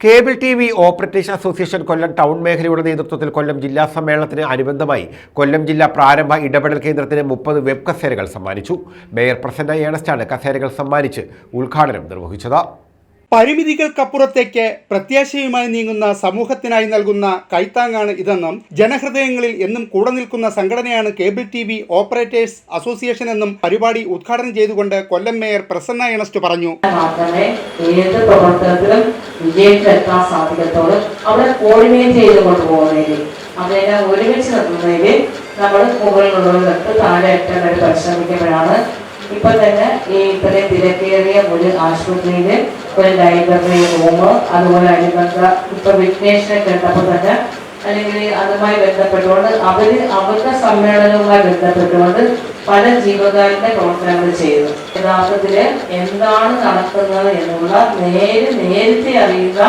Cable T V operators association Kollam town മേഖലയുടെ നേതൃത്വത്തിൽ കൊല്ലം ജില്ലാ സമ്മേളനത്തിന് അനുബന്ധമായി കൊല്ലം ജില്ലാ പ്രാരംഭ ഇടപെടൽ കേന്ദ്രത്തിന് മുപ്പത് വെബ് കസേരകൾ സമ്മാനിച്ചു. മേയർ പ്രസന്ന ഏണസ്റ്റാണ് കസേരകൾ സമ്മാനിച്ച് ഉദ്ഘാടനം നിർവഹിച്ചത്. പരിമിതികൾക്കപ്പുറത്തേക്ക് പ്രത്യാശയുമായി നീങ്ങുന്ന സമൂഹത്തിനായി നൽകുന്ന കൈത്താങ്ങാണ് ഇതെന്നും ജനഹൃദയങ്ങളിൽ എന്നും കൂടെ നിൽക്കുന്ന സംഘടനയാണ് cable T V operators association എന്നും പരിപാടി ഉദ്ഘാടനം ചെയ്തുകൊണ്ട് കൊല്ലം മേയർ പ്രസന്ന എണസ്റ്റ് പറഞ്ഞു. ഏത് കോർഡിനേറ്റ് നമ്മൾ താഴെ ഇപ്പൊ തന്നെ ഈ ഇത്രയും തിരക്കേറിയ ഒരു ആശുപത്രിയിൽ ഒരു ലൈബ്രറി റൂം അതുപോലെ അനുബന്ധ ഇപ്പൊ വിഘ്നേഷിനെ കണ്ടപ്പോൾ തന്നെ അല്ലെങ്കിൽ അതുമായി ബന്ധപ്പെട്ടുകൊണ്ട് അവർ അവരുടെ സമ്മേളനവുമായി ബന്ധപ്പെട്ടുകൊണ്ട് പല ജീവകാരുടെ പ്രവർത്തനങ്ങൾ ചെയ്തു. യഥാർത്ഥത്തിൽ എന്താണ് നടക്കുന്നത് എന്നുള്ള നേര് നേരത്തെ അറിയുന്ന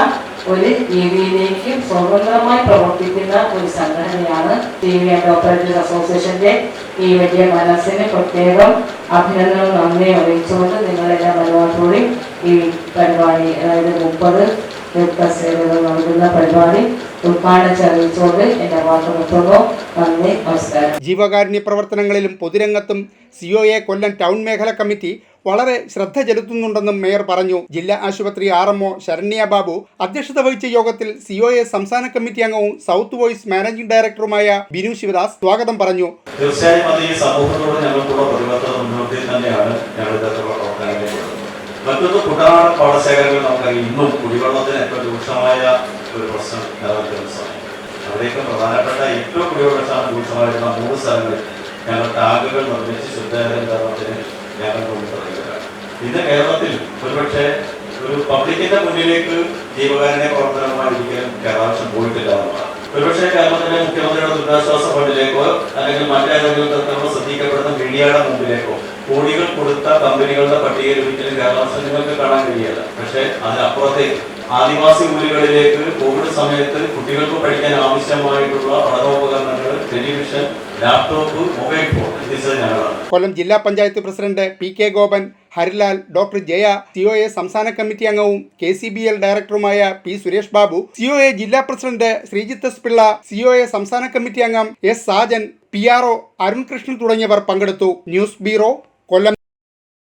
ഒരു രീതിയിലേക്ക് സ്വതന്ത്രമായി പ്രവർത്തിക്കുന്ന ഒരു സംഘടനയാണ് ടി വി ആൻഡ് ഓപ്പറേറ്റീവ് അസോസിയേഷന്റെ ഈ വലിയ മനസ്സിന് പ്രത്യേകം അഭിനന്ദനവും നന്ദി അറിയിച്ചുകൊണ്ട് നിങ്ങളെല്ലാം മനോഹരത്തോടെ ഈ പരിപാടി അതായത് മുപ്പത് സേവകൾ നൽകുന്ന പരിപാടി ഉദ്ഘാടനം അറിയിച്ചുകൊണ്ട് എന്റെ വാക്ക് നിർത്തുന്നു നന്ദി നമസ്കാരം. ജീവകാരുണ്യ പ്രവർത്തനങ്ങളിലും പൊതുരംഗത്തും സിഒഎ കൊല്ലം ടൗൺ മേഖല കമ്മിറ്റി വളരെ ശ്രദ്ധ ചെലുത്തുന്നുണ്ടെന്നും മേയർ പറഞ്ഞു. ജില്ലാ ആശുപത്രി ആർ എംഒ ശരണ്യ ബാബു അധ്യക്ഷത വഹിച്ച യോഗത്തിൽ സിഒഎ സംസ്ഥാന കമ്മിറ്റി അംഗവും സൗത്ത് വോയിസ് മാനേജിംഗ് ഡയറക്ടറുമായ ബിനു ശിവദാസ് സ്വാഗതം പറഞ്ഞു. തീർച്ചയായും അത് ഈ സമൂഹത്തോട് ഞങ്ങൾക്കുള്ള പ്രതിബദ്ധത മുൻനിർത്തി തന്നെയാണ് ഞങ്ങൾ ഇത്തരത്തിലുള്ള പ്രവർത്തനങ്ങളിലേക്ക് വരുന്നത് മറ്റൊന്ന് കുട്ടനാട് പാടശേഖരങ്ങൾ നമുക്കറിയാം. ഇന്നും കുടിവെള്ളത്തിന് ഏറ്റവും രൂക്ഷമായ ഒരു പ്രശ്നം നിലനിൽക്കുന്ന സമയം അവിടേക്ക് പ്രധാനപ്പെട്ട ഏറ്റവും കുടിവെള്ളം രൂക്ഷമായിരുന്ന മൂന്ന് സ്ഥലങ്ങളിൽ ഞങ്ങൾ ടാങ്കുകൾ നിർമ്മിച്ച് ശുദ്ധജല വിതരണത്തിന് ഞങ്ങൾ കൊണ്ടുതരുകയാണ് ഇന്ന് കേരളത്തിൽ ഒരുപക്ഷെ ഒരു പബ്ലിക്കിന്റെ മുന്നിലേക്ക് ജീവകാരുണ്യ പ്രവർത്തനമായി ഒരിക്കലും കേരളാവശ്യം പോയിട്ടില്ല എന്നുള്ളതാണ് ഒരുപക്ഷെ കേരളത്തിലെ മുഖ്യമന്ത്രിയുടെ ദുരിതാശ്വാസ ഫണ്ടിലേക്കോ അല്ലെങ്കിൽ മറ്റേതെങ്കിലും തരത്തിലുള്ള ശ്രദ്ധിക്കപ്പെടുന്ന മീഡിയയുടെ മുമ്പിലേക്കോ കോടികൾ കൊടുത്ത കമ്പനികളുടെ പട്ടികയിൽ ഒരിക്കലും കേരള സംഘങ്ങൾക്ക് കാണാൻ കഴിയില്ല. പക്ഷെ അതിനപ്പുറത്തേക്ക് ആദിവാസി ഊരുകളിലേക്ക് കോവിഡ് സമയത്ത് കുട്ടികൾക്ക് പഠിക്കാൻ ആവശ്യമായിട്ടുള്ള പഠനോപകരണങ്ങൾ ടെലിവിഷൻ ലാപ്ടോപ്പ് മൊബൈൽ ഫോൺ എത്തിച്ചത് ഞങ്ങളാണ്. കൊല്ലം ജില്ലാ panchayat president P K Gopan Harilal doctor Jaya C O A സംസ്ഥാന കമ്മിറ്റി അംഗവും കെ സി ബി എൽ ഡയറക്ടറുമായ P Suresh Babu C O A ജില്ലാ president Sreejith S Pillai A സംസ്ഥാന committee അംഗം S Sajan P R O Arun Krishnan തുടങ്ങിയവർ പങ്കെടുത്തു. News bureau കൊല്ലം